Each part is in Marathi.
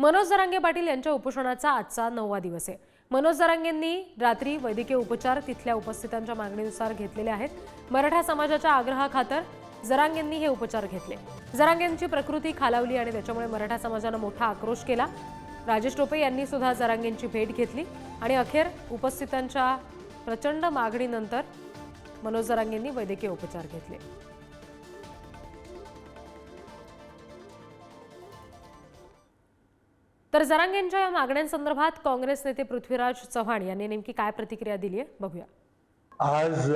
मनोज जरांगे पाटील यांच्या उपोषणाचा आजचा नववा दिवस आहे. मनोज जरांगेंनी रात्री वैद्यकीय उपचार तिथल्या उपस्थितांच्या मागणीनुसार घेतलेले आहेत. मराठा समाजाच्या आग्रहाखातर जरांगेंनी हे उपचार घेतले. जरांगेंची प्रकृती खालावली आणि त्याच्यामुळे मराठा समाजानं मोठा आक्रोश केला. राजेश टोपे यांनी सुद्धा जरांगेंची भेट घेतली आणि अखेर उपस्थितांच्या प्रचंड मागणीनंतर मनोज जरांगेंनी वैद्यकीय उपचार घेतले. तर जरांगेंच्या या मागण्यांसंदर्भात काँग्रेस नेते पृथ्वीराज चव्हाण यांनी नेमकी काय प्रतिक्रिया दिली आहे बघूया. आज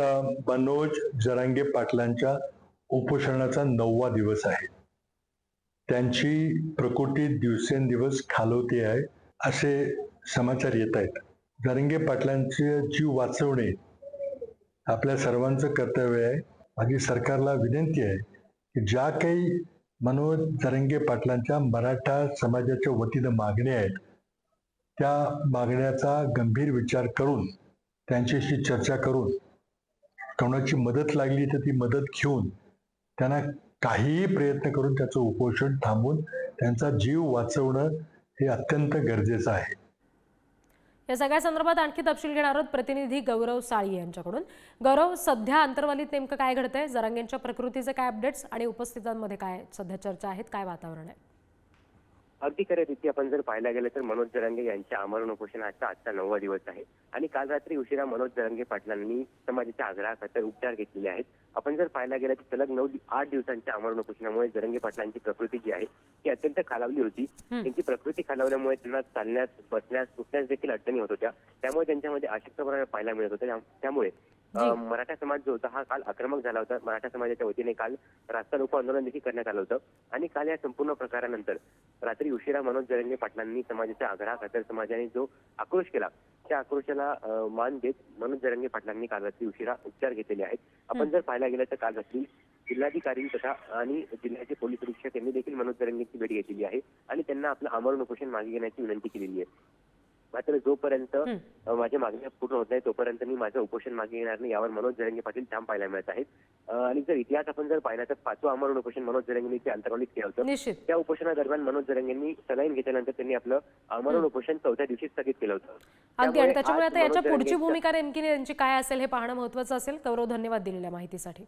मनोज जरांगे पाटलांच्या उपोषणाचा नववा दिवस आहे. त्यांची प्रकृती दिवसेंदिवस खालवते आहे असे समाचार येत आहेत. जरंगे पाटलांचे जीव वाचवणे आपल्या सर्वांचं कर्तव्य आहे. माझी सरकारला विनंती आहे की ज्या काही मनोज जरंगे पाटलांच्या मराठा समाजाच्या वतीनं मागण्या आहेत. त्या मागण्याचा गंभीर विचार करून त्यांच्याशी चर्चा करून कोणाची मदत लागली तर ती मदत घेऊन त्यांना काहीही प्रयत्न करून त्याचं उपोषण थांबवून त्यांचा जीव वाचवणं हे अत्यंत गरजेचं आहे. या सगळ्या संदर्भात आणखी तपशील घेणार आहोत प्रतिनिधी गौरव साळी यांच्याकडून. गौरव सध्या अंतर्वालीत नेमकं काय घडतंय? जरांगेंच्या प्रकृतीचे काय अपडेट्स आणि उपस्थितांमध्ये काय सध्या चर्चा आहेत? काय वातावरण आहे? अगदी खरे रीती आपण जर पाहायला गेलं तर मनोज जरांगे यांच्या आमरण उपोषणाचा आजचा नववा दिवस आहे. आणि काल रात्री उशिरा मनोज जरांगे पाटलांनी समाजाच्या आग्रहाखातर उपचार घेतलेले आहेत. आपण जर पाहायला गेलं तर सलग नऊ आठ दिवसांच्या आमरण उपोषणामुळे जरंगे पाटलांची प्रकृती जी आहे खालावली होती. त्यांची प्रकृती खालावल्यामुळे त्यांना चालण्यास बसण्यास उठण्यास देखील अडचणी होत होत्या. त्यामुळे त्यांच्यामध्ये अशक्तपणा पाहायला मिळत होता. त्या- त्यामुळे मराठा समाज जो होता हा काल आक्रमक झाला होता. मराठा समाजाच्या वतीने काल रास्ता रोको आंदोलन देखील करण्यात आलं होतं. आणि काल या संपूर्ण प्रकारानंतर रात्री उशिरा मनोज जरंगे पाटलांनी समाजाच्या आग्रहाखातर समाजाने जो आक्रोश केला त्या आक्रोशाला मान देत मनोज जरंगे पाटलांनी काल रात्री उशिरा उपचार घेतलेले आहेत. आपण जर पाहायला गेलं तर काल रात्री जिल्हाधिकारी तथा आणि जिल्ह्याचे पोलीस निरीक्षक यांनी देखील मनोज जरंगेची भेट घेतलेली आहे आणि त्यांना आपलं आमरण उपोषण मागे घेण्याची विनंती केलेली आहे. मात्र जोपर्यंत माझ्या मागण्या पूर्ण होत नाही तोपर्यंत मी माझं उपोषण मागे घेणार नाही यावर मनोज जरंगे पाटील ठाम पाहायला मिळत आहेत. आणि जर इतिहास आपण जर पाहिला तर पाचवं आमरण उपोषण मनोज जरंगेंनी ते अंतर्गत केलं होतं. त्या उपोषणादरम्यान मनोज जरंगेंनी सलाईन घेतल्यानंतर त्यांनी आपलं आमरण उपोषण चौथ्या दिवशी स्थगित केलं होतं. अगदी आणि त्याच्यामुळे आता याच्या पुढची भूमिका नेमकी त्यांची काय असेल हे पाहणं महत्वाचं असेल गौरव धन्यवाद दिलेल्या माहितीसाठी.